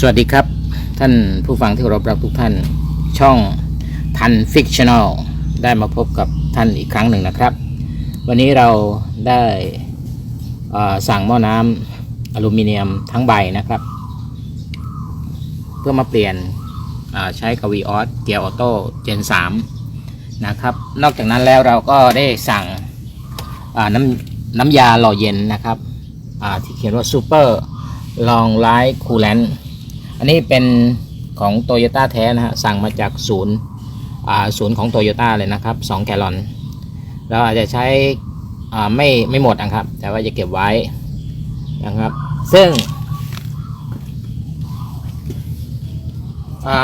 สวัสดีครับ ท่านผู้ฟังที่เคารพรักทุกท่าน ช่องทันฟิกชั่น a ลได้มาพบกับท่านอีกครั้งหนึ่งนะครับ วันนี้เราได้สั่งหม้อน้ำอลูมิเนียมทั้งใบนะครับ เพื่อมาเปลี่ยนใช้กวีออสเกียร์ออโต้เจน3นะครับ นอกจากนั้นแล้วเราก็ได้สั่งน้ำน้ำยาหล่อเย็นนะครับที่เขียนว่าซูเปอร์ลองไลท์คูลแลน อันนี้เป็นของโตโยต้าแท้นะฮะสั่งมาจากศูนย์ศูนย์ของโตโยต้าเลยนะครับ2แกลลอน เราอาจจะใช้ไม่ไม่หมดนะครับ แต่ว่าจะเก็บไว้นะครับ ซึ่ง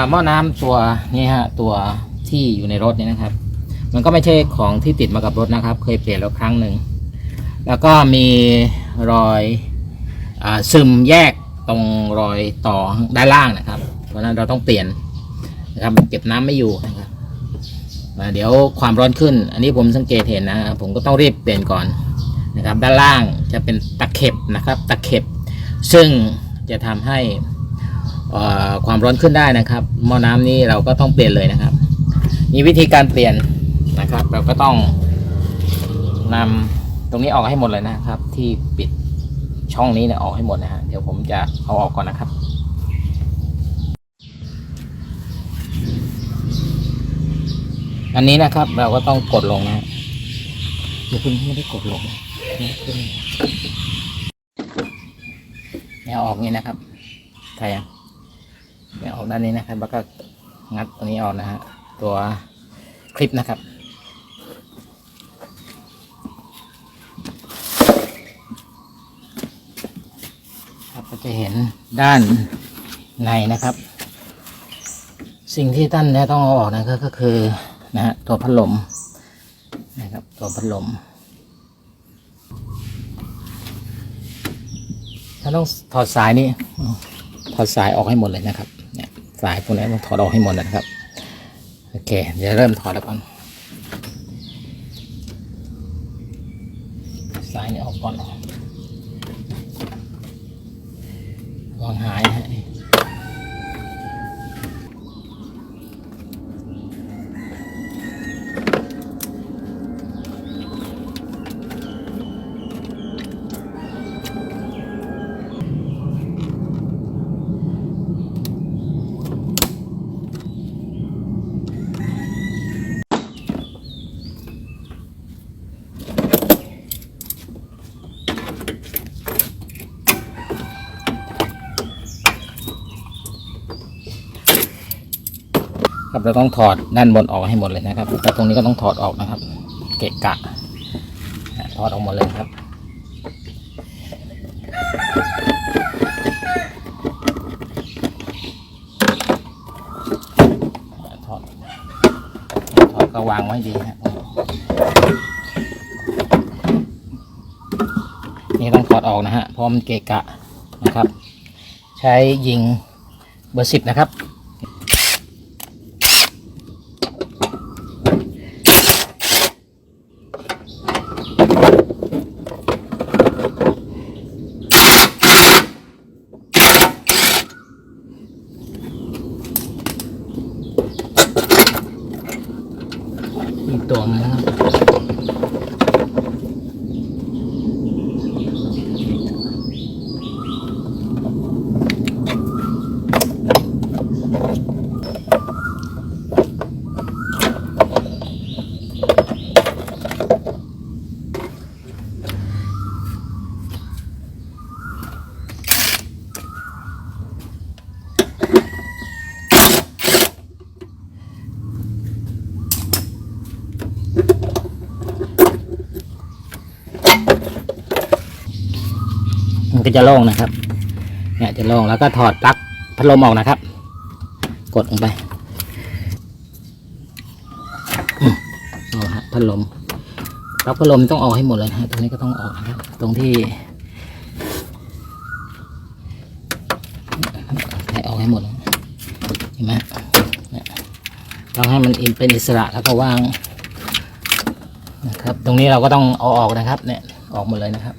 หม้อน้ำตัวนี้ฮะตัวที่อยู่ในรถนี่นะครับ มันก็ไม่ใช่ของที่ติดมากับรถนะครับ เคยเปลี่ยนแล้วครั้งหนึ่งแล้วก็มีรอยอซึมแยก ตรงรอยต่อด้านล่างนะครับ เพราะนั้นเราต้องเปลี่ยนนะครับเก็บน้ำไม่อยู่นะครับอ่าเดี๋ยวความร้อนขึ้น อันนี้ผมสังเกตเห็นนะผมก็ต้องรีบเปลี่ยนก่อนนะครับ ด้านล่างจะเป็นตะเข็บนะครับ ตะเข็บ ซึ่งจะทำให้อ่อความร้อนขึ้นได้นะครับหม้อน้ำนี้เราก็ต้องเปลี่ยนเลยนะครับ มีวิธีการเปลี่ยนนะครับ เราก็ต้องนำตรงนี้ออกให้หมดเลยนะครับ ที่ปิด ช่องนี้เนี่ยออกให้หมดนะฮะเดี๋ยวผมจะเอาออกก่อนนะครับ อันนี้นะครับเราก็ต้องกดลงนะฮะเดี๋ยวคุณไม่ได้กดลงนะขึ้นเนี่ยออกงี้นะครับใช่ยังเนี่ยออกด้านนี้นะครับ แล้วก็งัดตัวนี้ออกนะฮะตัวคลิปนะครับ ครับ ก็จะเห็นด้านในนะครับ สิ่งที่ท่านเนี่ยต้องเอาออกนะก็ก็คือนะฮะตัวพัดลมนะครับตัวพัดลมถ้าต้องถอดสายนี่ถอดสายออกให้หมดเลยนะครับเนี่ยสายพวกนี้ต้องถอดออกให้หมดนะครับโอเคเดี๋ยวเริ่มถอดแล้วก่อนสายนี่ออกก่อน วางหายฮะค เราต้องถอดด้านบนออกให้หมดเลยนะครับแล้วตรงนี้ก็ต้องถอดออกนะครับ เกะกะนะถอดออกหมดเลยครับถอดถอดก็วางไว้ดีฮะนี่ต้องถอดออกนะฮะเพราะมันเกะกะนะครับ ใช้ยิงเบอร์สิบนะครับ ก็จะโล่งนะครับ เนี่ยจะโล่งแล้วก็ถอดปลั๊กพัดลมออกนะครับ กดลงไปอืมเอาฮะพัดลมปลั๊กพัดลมต้องออกให้หมดเลยนะตรงนี้ก็ต้องออกนะครับ ตรงที่ให้ออกให้หมดเห็นไหมเนี่ยต้องให้มันอินเป็นอิสระแล้วก็วางนะครับ ตรงนี้เราก็ต้องเอาออกนะครับ เนี่ยออกหมดเลยนะครับ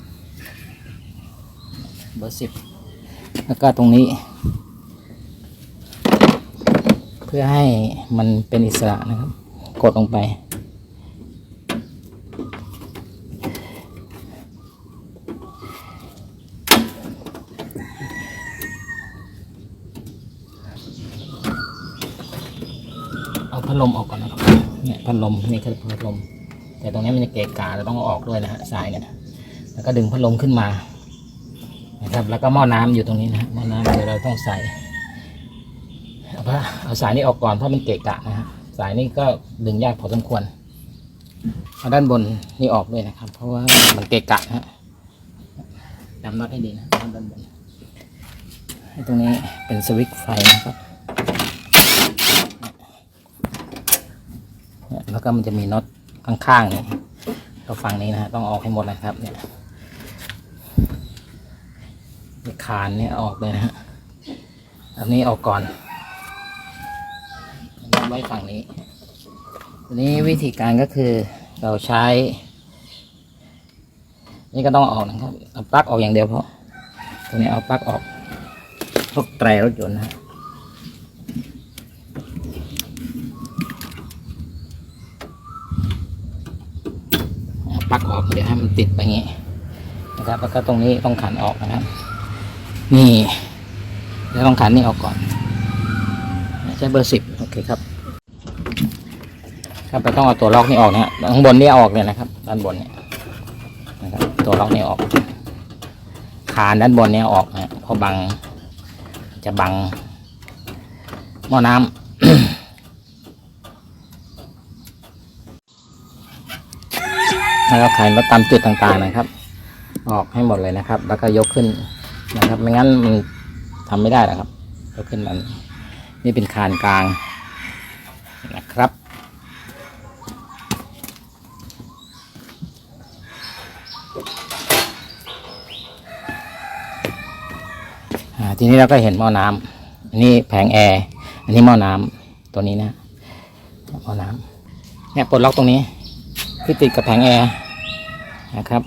เบอร์สิบแล้วก็ตรงนี้ เพื่อให้มันเป็นอิสระนะครับ กดลงไป เอาพัดลมออกก่อนนะครับเนี่ยพัดลมนี่คือพัดลม แต่ตรงนี้มันจะเกะกะเราต้องเอาออกด้วยนะฮะสายเนี่ยแล้วก็ดึงพัดลมขึ้นมา นะครับแล้วก็หม้อน้ำอยู่ตรงนี้นะหม้อน้ำเดี๋ยวเราต้องใส่เอาผ้าเอาสายนี้ออกก่อนเพราะมันเกะกะนะฮะสายนี้ก็ดึงยากพอสมควรเอาด้านบนนี่ออกด้วยนะครับ เพราะว่ามันเกะกะนะฮะจำน็อตให้ดีนะด้านบนให้ตรงนี้เป็นสวิตช์ไฟนะครับแล้วก็มันจะมีน็อตข้างๆเนี่ยก็ฝั่งนี้นะฮะต้องออกให้หมดเลยครับเนี่ย คานเนี่ยออกเลยนะฮะอันนี้ออกก่อนไว้ฝั่งนี้ทีนี้วิธีการก็คือเราใช้ นี่ก็ต้องออกนะครับเอาปลั๊กออกอย่างเดียวเพราะตรงนี้เอาปลั๊กออกพวกแตรรถยนต์นะปลั๊กออกเดี๋ยวให้มันติดไปงี้นะครับแล้วก็ตรงนี้ต้องขันออกนะครับ นี่แล้วต้องขันนี่ออกก่อน ใช้เบอร์สิบโอเคครับครับเราต้องเอาตัวล็อกนี่ออกนะฮะข้างบนนี่ออกเลยนะครับ ด้านบนเนี่ยนะครับ ตัวล็อกนี่ออก คานด้านบนนี่ออกนะฮะเพราะบัง จะบังหม้อน้ำแล้วก็ไขมาตามจุดต่างๆนะครับ ออกให้หมดเลยนะครับ แล้วก็ยกขึ้น นะครับ ไม่งั้นมันทำไม่ได้หรอกครับยกขึ้นมันนี่เป็นคานกลางนะครับทีนี้เราก็เห็นหม้อน้ำอันนี้แผงแอร์อันนี้หม้อน้ำตัวนี้นะหม้อน้ำเนี่ยปลดล็อกตรงนี้ที่ติดกับแผงแอร์นะครับ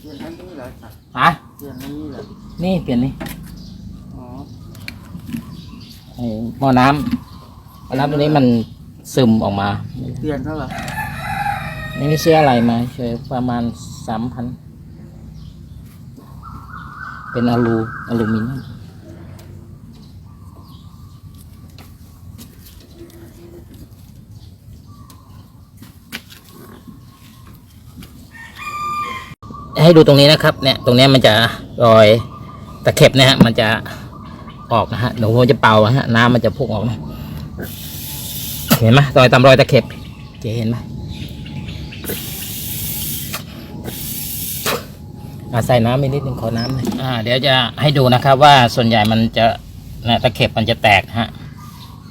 เปลี่ยนอันนี้เหรอครับ ฮะ เปลี่ยนอันนี้เหรอ นี่เปลี่ยนนี่อ๋อไอ้หม้อน้ำหม้อน้ำตัวนี้มันซึมออกมา เปลี่ยนเท่าไหร่นี่ไม่เชื่ออะไรมาเฉยประมาณสามพัน เป็นอลูอลูมิเนียมให้ดูตรงนี้นะครับ เนี่ย ตรงเนี้ยมันจะรอย ตะเข็บนะฮะ มันจะออกนะฮะเดี๋ยวผมจะเป่านะฮะน้ำมันจะพุ่งออกนะเห็นไหมรอยตามรอยตะเข็บเจ๊เห็นไหมอาใส่น้ำไปนิดนึงขอน้ำหน่อยอ่า เดี๋ยวจะให้ดูนะครับ ว่าส่วนใหญ่มันจะนะตะเข็บมันจะแตกฮะ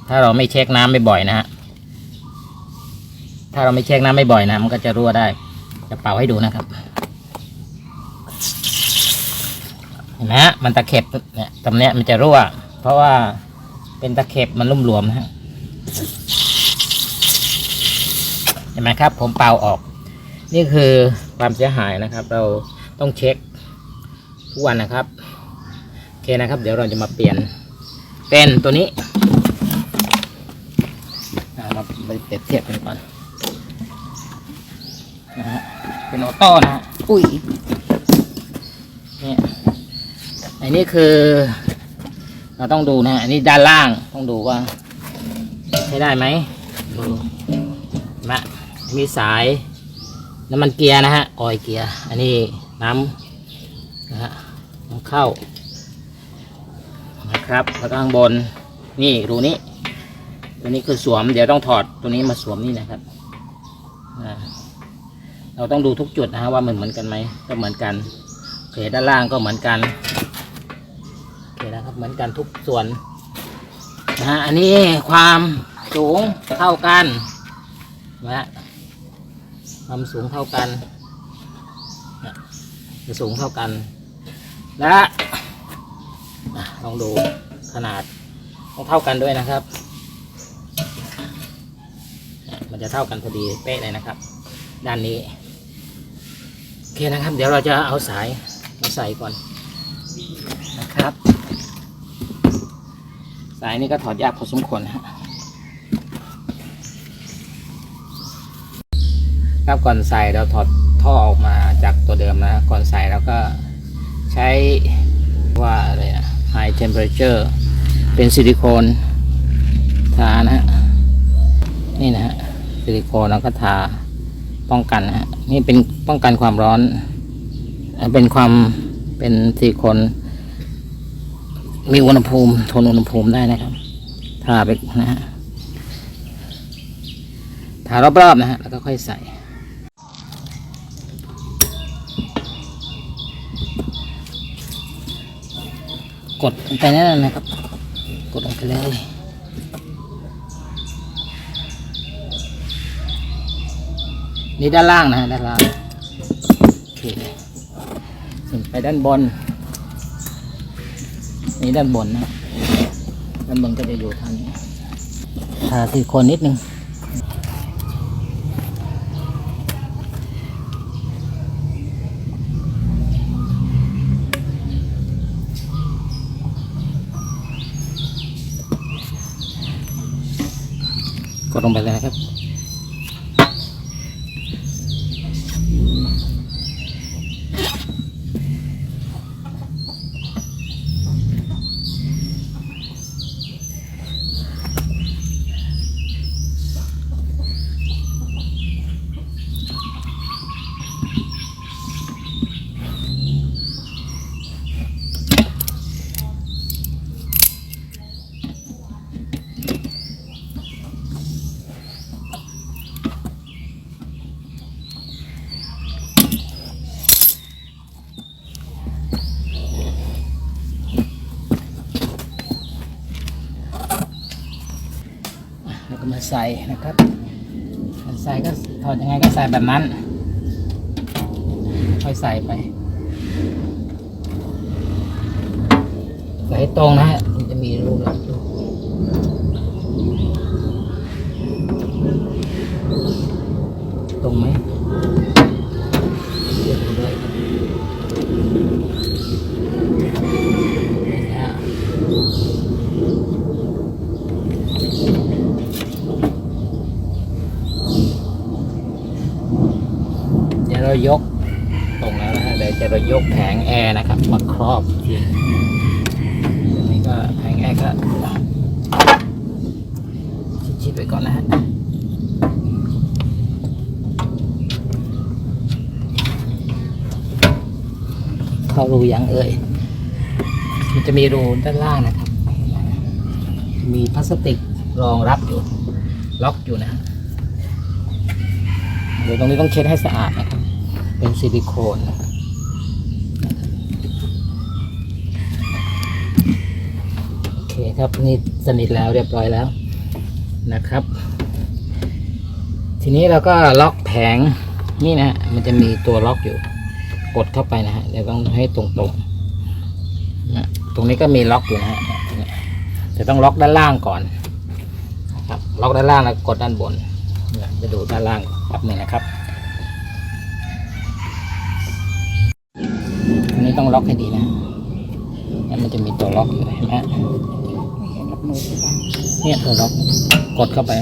ถ้าเราไม่เช็คน้ำบ่อยๆนะฮะ ถ้าเราไม่เช็คน้ำไม่บ่อยนะ มันก็จะรั่วได้ จะเป่าให้ดูนะครับ เห็ นไหมฮะมันตะเข็บเนี่ยตรงเนี้ยมันจะรั่ว เพราะว่าเป็นตะเข็บมันลุ่มหลวมนะฮะเห็นไหมครับ ผมเป่าออก นี่คือความเสียหายนะครับ เราต้องเช็คทุกวันนะครับโอเคนะครับ เดี๋ยวเราจะมาเปลี่ยนเป็นตัวนี้อ่าเราไปเปรียบเทียบกันก่อนนะฮะเป็นออโต้นะฮะอุ้ยเนี่ย อันนี้คือ เราต้องดูนะฮะอันนี้ด้านล่างต้องดูว่าใช้ได้ไหมดูมามีสายน้ำมันเกียร์นะฮะออยเกียร์อันนี้น้ำนะฮะน้ำเข้านะครับแล้วก็ข้างบนนี่รูนี้ตัวนี้คือสวม เดี๋ยวต้องถอดตัวนี้มาสวมนี่นะครับเราต้องดูทุกจุดนะฮะว่ามันเหมือนกันไหมก็เหมือนกันโอเคด้านล่างก็เหมือนกัน นะครับ เหมือนกันทุกส่วนนะฮะอันนี้ความสูงเท่ากันนะฮะความสูงเท่ากันเนี่ยจะสูงเท่ากัน และลองดูขนาดต้องเท่ากันด้วยนะครับ มันจะเท่ากันพอดีเป๊ะเลยนะครับ ด้านนี้โอเคนะครับ เดี๋ยวเราจะเอาสายมาใส่ก่อนนะครับ สายนี้ก็ถอดยากพอสมควรฮะครับก่อนใส่เราถอดท่อออกมาจากตัวเดิมนะ ก่อนใส่เราก็ใช้ว่าอะไรอะ high temperature เป็นซิลิโคนทานะฮะนี่นะฮะซิลิโคนเราก็ทาป้องกันฮะนี่เป็นป้องกันความร้อนเอ่อเป็นความเป็นซิลิโคน มีอุณหภูมิทนอุณหภูมิได้นะครับทาไปนะฮะทารอบๆนะฮะแล้วก็ค่อยใส่กดลงไปนั่นนะครับ กดลงไปเลยนี่ด้านล่างนะฮะด้านล่างโอเคขึ้นไปด้านบน นี่ด้านบนนะด้านบนก็จะอยู่ทางนี้ทาซิลิโคนนิดนึงกดลงไปเลยครับ ใส่นะครับใส่ก็ถอดยังไงก็ใส่แบบนั้น ค่อยใส่ไป ใส่ให้ตรงนะฮะมันจะมีรูหลักอยู่ตรงไหมเดี๋ ยกตรงแล้วนะฮะเดี๋ยวจะรายกแผงแอร์นะครับมาครอบทีตรงนี้ก็แผงแอร์ก็ชิดๆไปก่อนนะฮะเข้ารูยังเอ่ยมันจะมีรูด้านล่างนะครับ มีพลาสติกรองรับอยู่ ล็อกอยู่นะฮะเดี๋ยวตรงนี้ต้องเช็ดให้สะอาดนะครับ เป็นซิลิโคนนะครับโอเคครับนี่สนิทแล้วเรียบร้อยแล้วนะครับ ทีนี้เราก็ล็อกแผงนี่นะมันจะมีตัวล็อกอยู่ กดเข้าไปนะฮะเดี๋ยวต้องให้ตรงๆนะตรงนี้ก็มีล็อกอยู่นะฮะแต่ต้องล็อกด้านล่างก่อนนะครับล็อกด้านล่างแล้วกดด้านบนเนี่ยจะดูด้านล่างครับนี่นะครับ นี้ต้องล็อกให้ดีนะเนี่ยมันจะมีตัวล็อกอยู่เห็นไหมเนี่ยตัวล็อกกดเข้าไป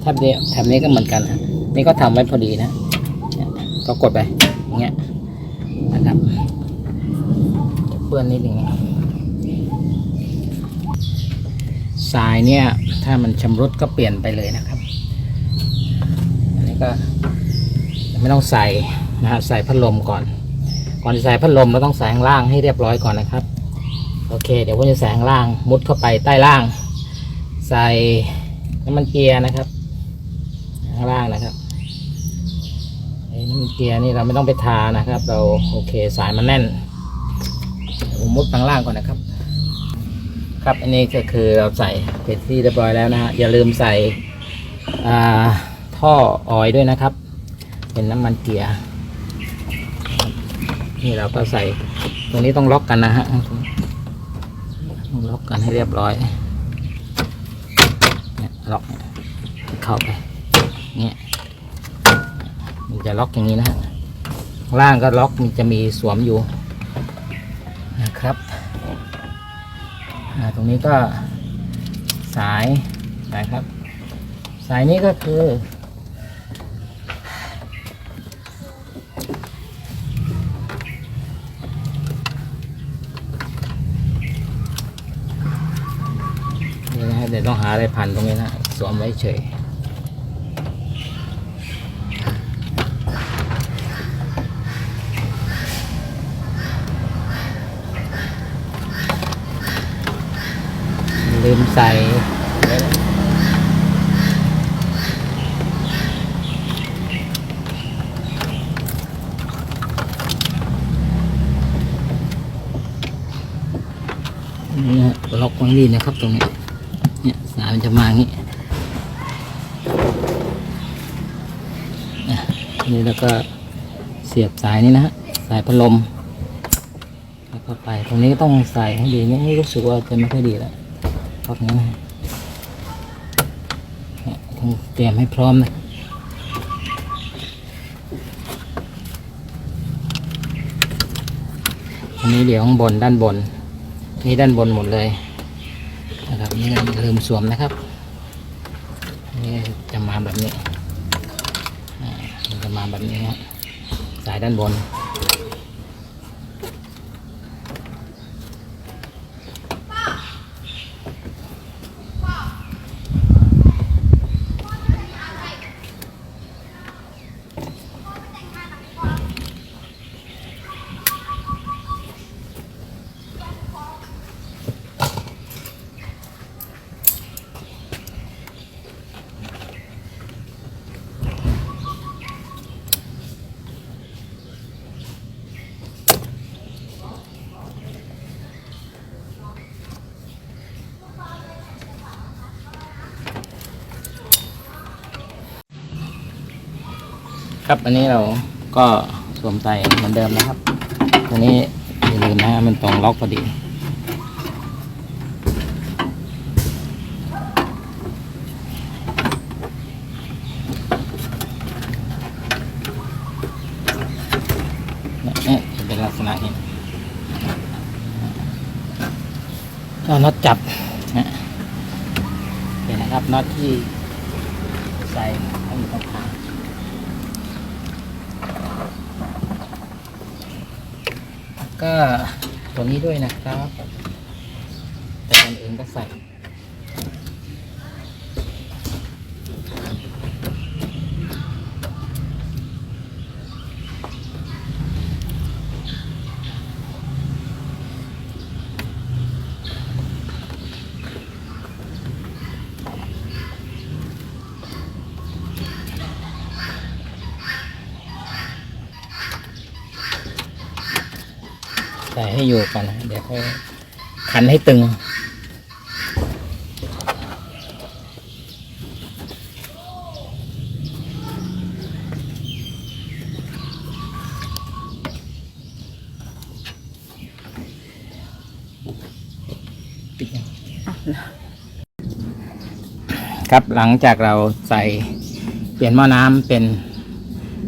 แถบนี้แถบนี้ก็เหมือนกันนะนี่ก็ทำไว้พอดีนะก็กดไปอย่างเงี้ยนะครับเปื้อนนิดหนึ่งสายเนี่ยถ้ามันชำรุดก็เปลี่ยนไปเลยนะครับ อันนี้ก็ไม่ต้องใส่นะฮะใส่พัดลมก่อน ก่อนจะใส่พัดลมเราต้องใส่ข้างล่างให้เรียบร้อยก่อนนะครับ โอเค เดี๋ยวผมจะใส่ข้างล่าง มุดเข้าไปใต้ล่าง ใส่น้ำมันเกียร์นะครับ ข้างล่างนะครับไอ้น้ำมันเกียร์นี่เราไม่ต้องไปทานะครับ เราโอเคสายมันแน่นผมมุดข้างล่างก่อนนะครับ ครับอันนี้ก็คือเราใส่เพชรที่เรียบร้อยแล้วนะฮะอย่าลืมใส่ท่อออยด้วยนะครับ เป็นน้ำมันเกียร์ นี่เราก็ใส่ตรงนี้ต้องล็อกกันนะฮะต้องล็อกกันให้เรียบร้อยเนี่ยล็อกเข้าไปเนี่ยมันจะล็อกอย่างนี้นะฮะล่างก็ล็อกมันจะมีสวมอยู่นะครับตรงนี้ก็สายนะครับ สายนี้ก็คือ นี่นะฮะเดี๋ยวต้ องหาอะไรพันตรงนี้นะสวมไว้เฉยลืมใส่นี่ล็อกไว้ดีนะครับตรงนี้ เนี่ยสายมันจะมางี้นี่แล้วก็เสียบสายนี้นะฮะสายพัดลมแล้วก็ไปตรงนี้ต้องใส่ให้ดีเนี่ยรู้สึกว่าจะไม่ค่อยดีแล้วเพราะงั้นะเนี่ยต้องเตรียมให้พร้อมนะอันนี้เดี๋ยวข้างบนด้านบน นี่ด้านบนหมดเลย นะครับนี่ลืมสวมนะครับนี่จะมาแบบนี้อ่าจะมาแบบนี้นะสายด้านบน ครับอันนี้เราก็สวมใส่เหมือนเดิมนะครับตัวนี้อย่าลืมนะมันตรงล็อกพอดีเนี่ยเป็นลักษณะนี้ก็น็อตจับนะเห็นนะครับน็อตที่ใส่ให้อยู่ตรงกลาง ก็ ตัวนี้ด้วยนะครับ แต่คนอื่นก็ใส่ ให้อยู่ก่อนนะเดี๋ยวค่อยขันให้ตึงปิดยังครับหลังจากเราใส่เปลี่ยนหม้อน้ำเป็น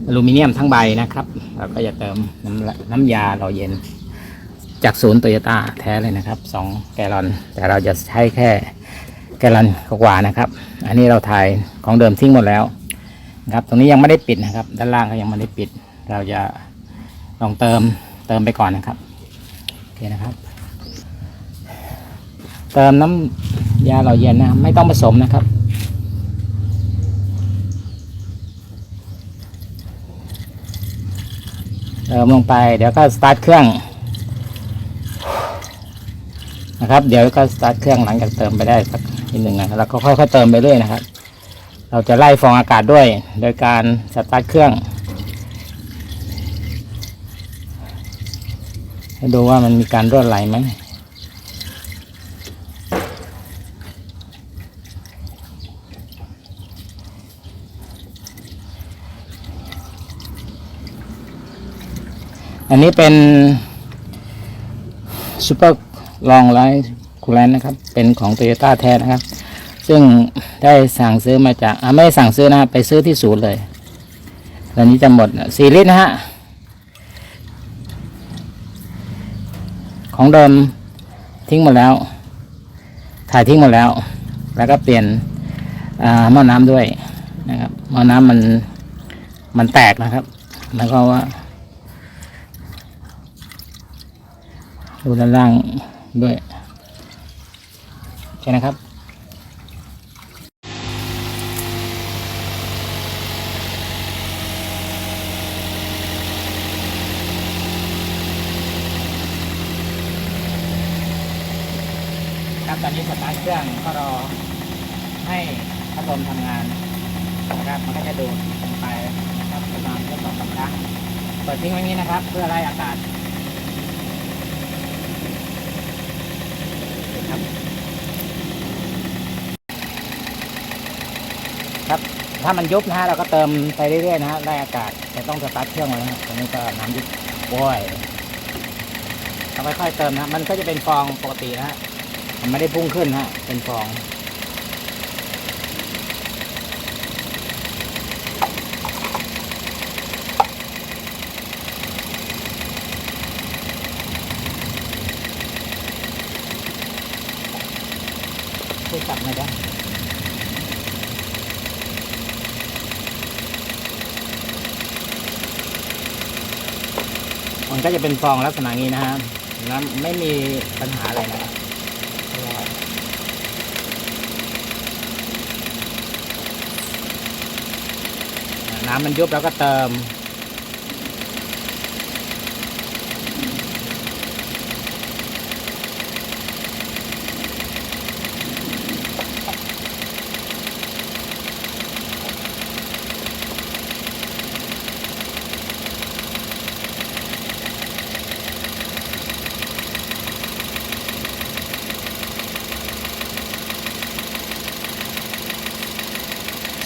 อลูมิเนียมทั้งใบนะครับ เราก็จะเติมน้ำน้ำยาหล่อเย็น จากศูนย์โตโยต้าแท้เลยนะครับสองแกลลอน แต่เราจะใช้แค่แกลลอนกว่านะครับ อันนี้เราถ่ายของเดิมทิ้งหมดแล้วนะครับตรงนี้ยังไม่ได้ปิดนะครับ ด้านล่างก็ยังไม่ได้ปิด เราจะลองเติมเติมไปก่อนนะครับโอเคนะครับ เติมน้ำยาหล่อเย็นนะไม่ต้องผสมนะครับเติมลงไปเดี๋ยวก็สตาร์ทเครื่อง นะครับ เดี๋ยวก็สตาร์ทเครื่องหลังจากเติมไปได้สักนิดหนึ่งนะครับแล้วก็ค่อยๆเติมไปเรื่อยนะครับ เราจะไล่ฟองอากาศด้วย โดยการสตาร์ทเครื่องให้ดูว่ามันมีการรั่วไหลไหมอันนี้เป็นซูเปอร์ ลองไลท์คูลแลนนะครับ เป็นของโตโยต้าแท้นะครับ ซึ่งได้สั่งซื้อมาจากอ่าไม่ได้สั่งซื้อนะไปซื้อที่ศูนย์เลยตอนนี้จะหมดสี่ลิตรนะฮะของเดิมทิ้งหมดแล้ว ถ่ายทิ้งหมดแล้ว แล้วก็เปลี่ยนหม้อน้ำด้วยนะครับหม้อน้ำมันมันแตกนะครับหมายความว่าดูด้านล่าง ด้วยโอเคนะครับ ครับตอนนี้สตาร์ทเครื่องก็รอให้พัดลมทำงานนะครับมันก็จะดูดลงไปนะครับประมาณสักสองสามครั้งเปิดทิ้งไว้อย่นี้นะครับ เพื่อไล่อากาศ ครับ ครับ ถ้ามันยุบนะฮะเราก็เติมไปเรื่อยๆนะฮะได้อากาศแต่ต้องสตาร์ทเครื่องไว้นะตอนนี้ก็น้ำยุบโอ้ยต้องค่อยๆเติมนะ มันก็จะเป็นฟองปกตินะฮะมันไม่ได้พุ่งขึ้นฮะเป็นฟอง ช่วยจับหน่อยได้มัน ก็จะเป็นฟองลักษณะนี้นะฮะน้ำไม่มีปัญหาอะไรนะครับน้ำมันยุบแล้วก็เติม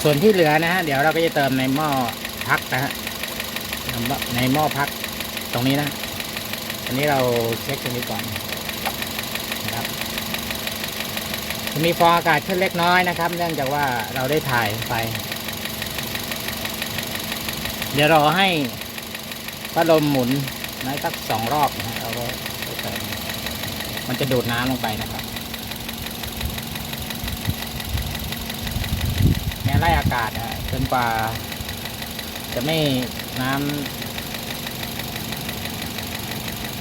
ส่วนที่เหลือนะฮะเดี๋ยวเราก็จะเติมในหม้อพักนะฮะในหม้อพักตรงนี้นะอันนี้เราเช็คตรงนี้ก่อนนะครับจะมีฟองอากาศขึ้นเล็กน้อยนะครับ เนื่องจากว่าเราได้ถ่ายไป เดี๋ยวรอให้พัดลมหมุนนะสักสองรอบนะเราก็ไปเติมมันจะดูดน้ำลงไปนะครับ เนี่ย ไล่อากาศนะจนกว่า จะไม่น้ำ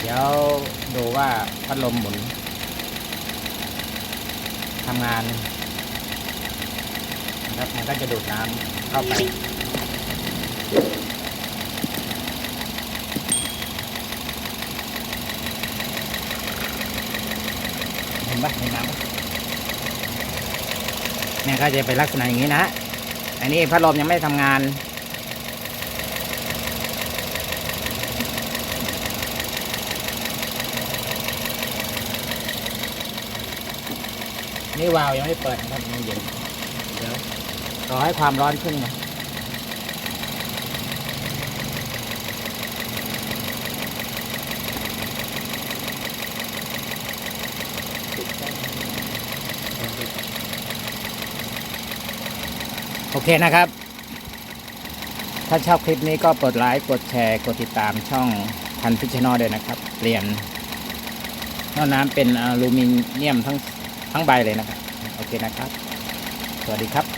เดี๋ยวดูว่าพัดลมหมุนทำงานนะครับมันก็จะดูดน้ำเข้าไปเห็นปะเห็นน้ำเนี่ยก็จะเป็นลักษณะอย่างนี้นะ อันนี้พัดลมยังไม่ทำงาน นี่วาล์วยังไม่เปิดนะครับยังเย็นเดี๋ยวรอให้ความร้อนขึ้นน โอเคนะครับ ถ้าชอบคลิปนี้ก็กดไลค์กดแชร์กดติดตามช่องทันพิชนอด้วยนะครับ เปลี่ยนหม้อน้ำเป็นอลูมิเนียมทั้งทั้งใบเลยนะครับ โอเคนะครับ สวัสดีครับ